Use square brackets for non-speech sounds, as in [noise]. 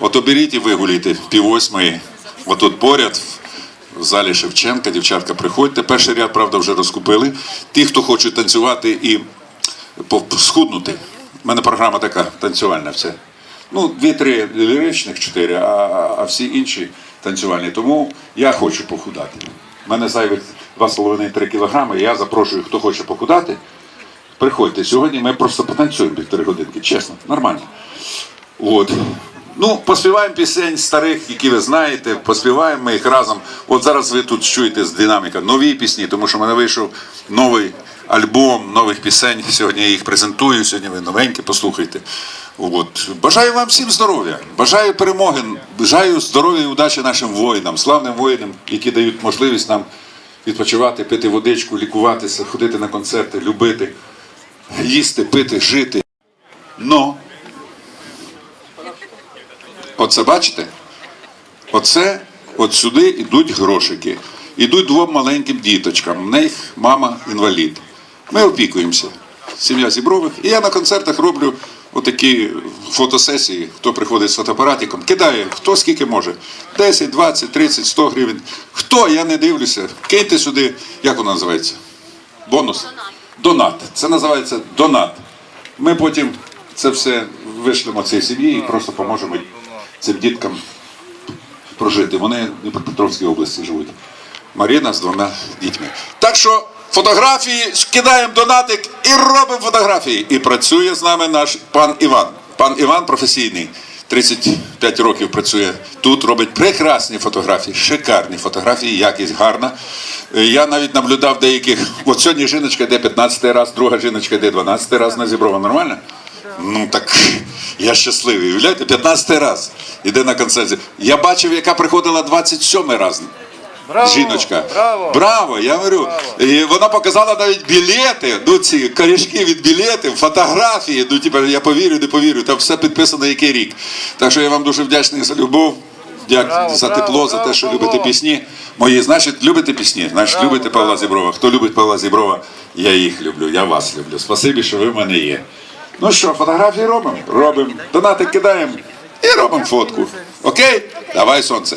От оберіть і вигулійте пів восьмої. Отут поряд. В залі Шевченка, дівчатка, приходьте. Перший ряд, правда, вже розкупили. Ті, хто хочуть танцювати і схуднути. У мене програма така танцювальна вся. Ну, дві-три ліричних, чотири, а, а всі інші танцювальні. Тому я хочу похудати. У мене зайвих 2,5-3 кілограми. Я запрошую, хто хоче похудати. Приходьте. Сьогодні ми просто потанцюємо півтори годинки. Чесно, нормально. От. Ну, поспіваємо пісень старих, які ви знаєте, поспіваємо ми їх разом. От зараз ви тут чуєте з динаміка нові пісні, тому що в мене вийшов новий альбом нових пісень. Сьогодні я їх презентую, сьогодні ви новенькі послухайте. От. Бажаю вам всім здоров'я, бажаю перемоги, бажаю здоров'я і удачі нашим воїнам, славним воїнам, які дають можливість нам відпочивати, пити водичку, лікуватися, ходити на концерти, любити, їсти, пити, жити. Но Оце бачите? Оце от сюди йдуть грошики. Ідуть двом маленьким діточкам. В них мама інвалід. Ми опікуємося. Сім'я Зібрових. І я на концертах роблю отакі фотосесії. Хто приходить з фотоапаратиком, кидає, хто скільки може. 10, 20, 30, 100 гривень. Хто, я не дивлюся. Киньте сюди, як воно називається? Бонус? Донат. Це називається донат. Ми потім це все вишлемо цій сім'ї і просто поможемо цим діткам прожити. Вони в Дніпропетровській області живуть. Маріна з двома дітьми. Так що фотографії, кидаємо донатик і робимо фотографії. І працює з нами наш пан Іван. Пан Іван професійний. 35 років працює тут, робить прекрасні фотографії, шикарні фотографії, якість гарна. Е, Я навіть наблюдав деяких. От сьогодні жіночка йде 15 раз, друга жіночка йде 12 раз на зіброва. Нормально? Ну так [laughs] я щасливий. Уявляєте, 15 раз іде на концерті. Я бачив, яка приходила 27 раз. Браво, Жіночка. браво. Браво, я говорю. І вона показала навіть білети, ну ці корішки від білетів, фотографії. Ну, типу, я повірю, не повірю. Там все підписано, який рік. Так що я вам дуже вдячний за любов. Дякую Браво, за браво, тепло, за те, що Павло. любите пісні. Мої, значить, любите пісні, значить, Браво, любите Павла браво. Зіброва. Хто любить Павла Зіброва, я їх люблю, я вас люблю. Спасибі, що ви в мене є. Ну що, фотографії робимо? Робимо. Донати кидаємо і робимо фотку. Окей? Давай сонце.